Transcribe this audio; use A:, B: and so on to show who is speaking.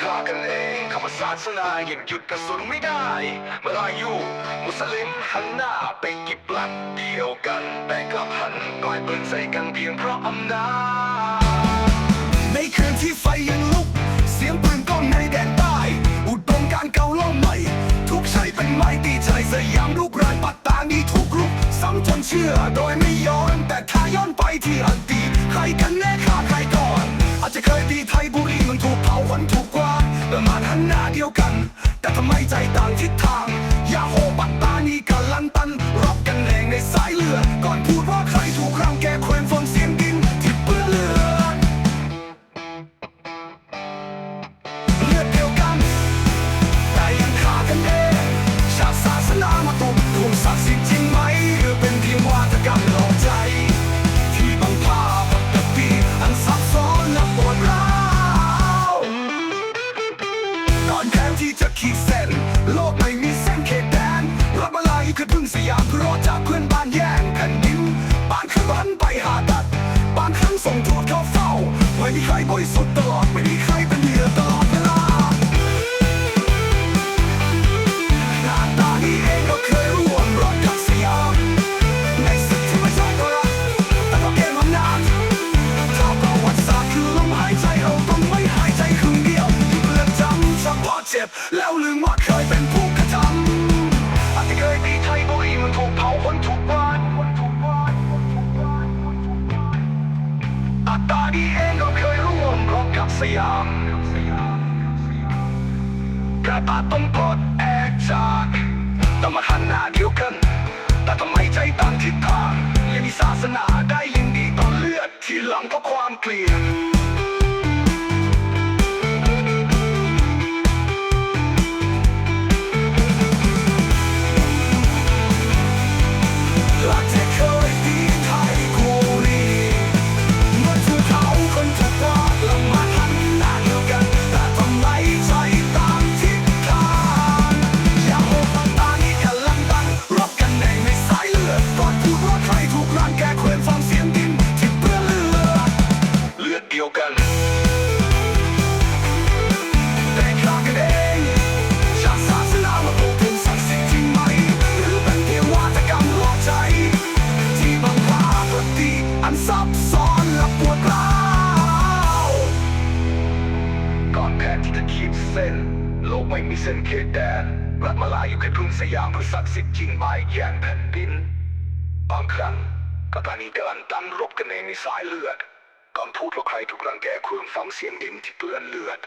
A: ฆ่ากันเองคำว่าศาสนายังหยุดกระสุนไม่ได้ เมื่ออายุมุสลิมหันหน้าไปกิบลัดเดียวกัน แต่กลับหันกลายปืนใส่กันเพียงเพราะอำนาจในคืนที่ไฟยังลุก เสียงปืนก้องในแดนใต้ อุดมการเก่าล่าใหม่ ทุกชัยเป็นไม้ตีชัยสยามลูกรานปัตตานีทุกรุกซ้ำจนเชื่อโดยไม่ย้อนแต่ถ้าย้อนไปที่อดีตใครกันแน่ฆ่าใครก่อน อาจจะเคยตีไทยบุรีมันถูกเผาวันถูก นหน้าเดียวกัน แต่ทำไมใจต่างทิศทางยาโฮปัตตานีกับลันตัน ม่มีใครบริสุทธิ์ตลอด ไม่มีใครเป็นเหยื่อตลอดเวลาหน้าตานี้เองก็เคยร่วมรอยกับสยามในศึกที่ไม่ใช่ตัวรักแต่ก็เกมอำนาจถ้าประวัติศาสตร์คือลมหายใจเราต้องไม่หายใจครึ่งเดียวเรือนจำเฉพาะเจ็บ แล้วลืมว่าเคยเป็นผู้กระทำอาจจะเคยตีไทยบุรีมันถูกเผาคนถูกวาดค สยามกระตาต้องปลดแอกจากต้องมาหันหน้าเดียวกัน แต่ทำไมใจต่างทิศทางยังมีศาสนาได้ยินดีต่อเลือดที่หลังเพราะความเกลียด นแผนที่จะขีดเส้น โลกไม่มีเส้นเขตแดนรัฐมาลายอยู่แค่พึ่งสยามเพื่อศักดิ์สิทธิ์จริงไหมแย่งแผ่นดิน บางครั้งก็ตานีกันตันรบกันเองในสายเลือดก่อนพูดว่าใครถูกรังแกควรฟังเสียงดินที่เปื้อนเลือด